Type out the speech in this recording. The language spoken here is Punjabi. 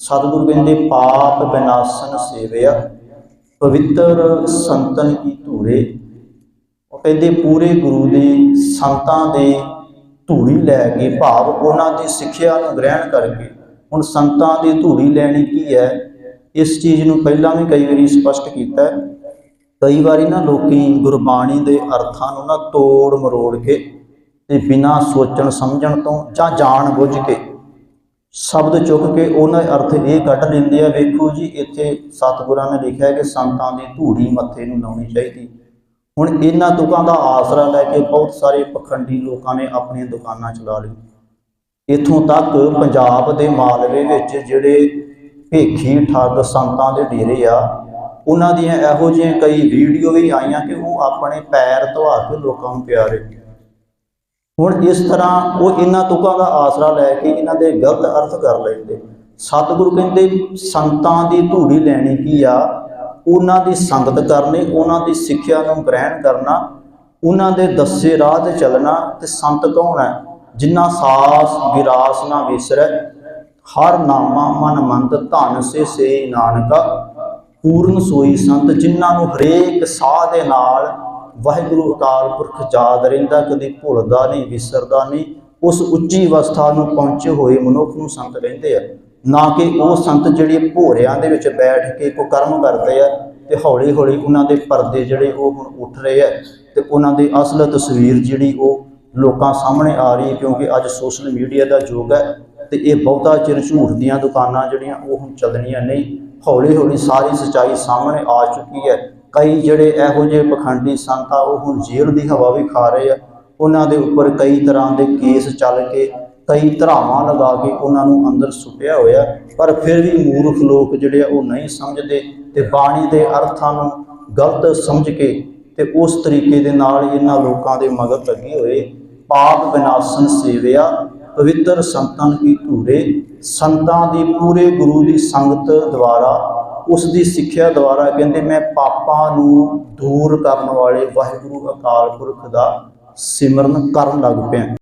ਸਤਿਗੁਰੂ ਕਹਿੰਦੇ, ਪਾਪ ਵਿਨਾਸ਼ਨ ਸੇਵਿਆ, ਪਵਿੱਤਰ ਸੰਤਨ ਕੀ ਧੂਰੇ? ਉਹ ਕਹਿੰਦੇ, ਪੂਰੇ ਗੁਰੂ ਦੇ ਸੰਤਾਂ ਦੇ ਧੂੜੀ ਲੈ ਕੇ, ਭਾਵ ਉਹਨਾਂ ਦੀ ਸਿੱਖਿਆ ਨੂੰ ਗ੍ਰਹਿਣ ਕਰਕੇ, ਹੁਣ ਸੰਤਾਂ ਦੀ ਧੂੜੀ ਲੈਣੀ ਕੀ ਹੈ? ਇਸ ਚੀਜ਼ ਨੂੰ ਪਹਿਲਾਂ ਵੀ ਕਈ ਵਾਰੀ ਸਪਸ਼ਟ ਕੀਤਾ ਕਈ ਵਾਰੀ ਨਾ ਲੋਕੀ ਗੁਰਬਾਣੀ ਦੇ ਅਰਥਾਂ ਨੂੰ ਨਾ ਤੋੜ ਮਰੋੜ ਕੇ ਤੇ ਬਿਨਾਂ ਸੋਚਣ ਸਮਝਣ ਤੋਂ ਜਾਂ ਜਾਣ ਬੁੱਝ ਕੇ ਸ਼ਬਦ ਚੁੱਕ ਕੇ ਉਹਨਾਂ ਦੇ ਅਰਥ ਇਹ ਕੱਢ ਲੈਂਦੇ ਆ, ਵੇਖੋ ਜੀ, ਇੱਥੇ ਸਤਿਗੁਰਾਂ ਨੇ ਲਿਖਿਆ ਕਿ ਸੰਤਾਂ ਦੀ ਧੂੜੀ ਮੱਥੇ ਨੂੰ ਲਾਉਣੀ ਚਾਹੀਦੀ। ਹੁਣ ਇਹਨਾਂ ਦੁੱਖਾਂ ਦਾ ਆਸਰਾ ਲੈ ਕੇ ਬਹੁਤ ਸਾਰੇ ਪਖੰਡੀ ਲੋਕਾਂ ਨੇ ਆਪਣੀਆਂ ਦੁਕਾਨਾਂ ਚਲਾ ਲਈ ਇਥੋਂ ਤੱਕ ਪੰਜਾਬ ਦੇ ਮਾਲਵੇ ਵਿੱਚ ਜਿਹੜੇ ਭੇਖੀ ਠੱਗ ਸੰਤਾਂ ਦੇ ਡੇਰੇ ਆ, ਉਹਨਾਂ ਦੀਆਂ ਇਹੋ ਜਿਹੀਆਂ ਕਈ ਵੀਡੀਓ ਵੀ ਆਈਆਂ ਕਿ ਉਹ ਆਪਣੇ ਪੈਰ ਧਵਾ ਕੇ ਲੋਕਾਂ ਨੂੰ ਪਿਆਰੇ। ਹੁਣ ਇਸ ਤਰ੍ਹਾਂ ਉਹ ਇਹਨਾਂ ਤੁਕਾਂ ਦਾ ਆਸਰਾ ਲੈ ਕੇ ਇਹਨਾਂ ਦੇ ਗਲਤ ਅਰਥ ਕਰ ਲੈਂਦੇ। ਸਤਿਗੁਰੂ ਕਹਿੰਦੇ, ਸੰਤਾਂ ਦੀ ਧੂੜੀ ਲੈਣੀ ਕੀ ਆ? ਉਹਨਾਂ ਦੀ ਸੰਗਤ ਕਰਨੀ, ਉਹਨਾਂ ਦੀ ਸਿੱਖਿਆ ਨੂੰ ਗ੍ਰਹਿਣ ਕਰਨਾ, ਉਹਨਾਂ ਦੇ ਦੱਸੇ ਰਾਹ ਤੇ ਚੱਲਣਾ ਤੇ ਸੰਤ ਕੌਣ ਹੈ? ਜਿਨ੍ਹਾਂ ਸਾਸ ਵਿਰਾਸ ਨਾ ਵਿਸਰੈ, ਹਰ ਨਾਮਾ ਮਨ ਮੰਤ ਧਨ ਸੇ ਸੇ ਨਾਨਕਾ, ਪੂਰਨ ਸੋਈ ਸੰਤ ਜਿਨ੍ਹਾਂ ਨੂੰ ਹਰੇਕ ਸਾਹ ਦੇ ਨਾਲ ਵਾਹਿਗੁਰੂ ਅਕਾਲ ਪੁਰਖ ਯਾਦ ਰਹਿੰਦਾ, ਕਦੀ ਭੁੱਲਦਾ ਨਹੀਂ, ਵਿਸਰਦਾ ਨਹੀਂ। ਉਸ ਉੱਚੀ ਅਵਸਥਾ ਨੂੰ ਪਹੁੰਚੇ ਹੋਏ ਮਨੁੱਖ ਨੂੰ ਸੰਤ ਕਹਿੰਦੇ ਆ, ਨਾ ਕਿ ਉਹ ਸੰਤ ਜਿਹੜੇ ਭੋਰਿਆਂ ਦੇ ਵਿੱਚ ਬੈਠ ਕੇ ਕੋ ਕਰਮ ਕਰਦੇ ਆ ਤੇ ਹੌਲੀ ਹੌਲੀ ਉਹਨਾਂ ਦੇ ਪਰਦੇ ਜਿਹੜੇ ਉਹ ਹੁਣ ਉੱਠ ਰਹੇ ਆ ਤੇ ਉਹਨਾਂ ਦੀ ਅਸਲ ਤਸਵੀਰ ਜਿਹੜੀ ਉਹ ਲੋਕਾਂ ਸਾਹਮਣੇ ਆ ਰਹੀ ਹੈ, ਕਿਉਂਕਿ ਅੱਜ ਸੋਸ਼ਲ ਮੀਡੀਆ ਦਾ ਯੁੱਗ ਹੈ ਤੇ ਇਹ ਬਹੁਤਾ ਚਿਰ ਝੂਠ ਦੀਆਂ ਦੁਕਾਨਾਂ ਜਿਹੜੀਆਂ ਉਹ ਹੁਣ ਚੱਲਣੀਆਂ ਨਹੀਂ। ਹੌਲੀ ਹੌਲੀ ਸਾਰੀ ਸਚਾਈ ਸਾਹਮਣੇ ਆ ਚੁੱਕੀ ਹੈ। ਕਈ ਜਿਹੜੇ ਇਹੋ ਜਿਹੇ ਪਖੰਡੀ ਸੰਤ ਆ, ਉਹ ਹੁਣ ਜੇਲ੍ਹ ਦੀ ਹਵਾ ਵੀ ਖਾ ਰਹੇ ਆ। ਉਹਨਾਂ ਦੇ ਉੱਪਰ ਕਈ ਤਰ੍ਹਾਂ ਦੇ ਕੇਸ ਚੱਲ ਕੇ, ਕਈ ਧਰਾਵਾਂ ਲਗਾ ਕੇ ਉਹਨਾਂ ਨੂੰ ਅੰਦਰ ਸੁੱਟਿਆ ਹੋਇਆ। ਪਰ ਫਿਰ ਵੀ ਮੂਰਖ ਲੋਕ ਜਿਹੜੇ ਆ, ਉਹ ਨਹੀਂ ਸਮਝਦੇ ਤੇ ਬਾਣੀ ਦੇ ਅਰਥਾਂ ਨੂੰ ਗਲਤ ਸਮਝ ਕੇ ਤੇ ਉਸ ਤਰੀਕੇ ਦੇ ਨਾਲ ਇਹਨਾਂ ਲੋਕਾਂ ਦੇ ਮਗਰ ਲੱਗੇ ਹੋਏ। ਪਾਪ ਵਿਨਾਸ਼ਨ ਸੇਵਿਆ, ਪਵਿੱਤਰ ਸੰਤਾਂ ਕੀ ਧੂਰੇ, ਸੰਤਾਂ ਦੀ ਪੂਰੇ ਗੁਰੂ ਦੀ ਸੰਗਤ ਦੁਆਰਾ ਉਸ ਦੀ ਸਿੱਖਿਆ ਦੁਆਰਾ ਕਹਿੰਦੇ ਮੈਂ ਪਾਪਾਂ ਨੂੰ ਦੂਰ ਕਰਨ ਵਾਲੇ ਵਾਹਿਗੁਰੂ ਅਕਾਲ ਪੁਰਖ ਦਾ ਸਿਮਰਨ ਕਰਨ ਲੱਗ ਪਿਆ।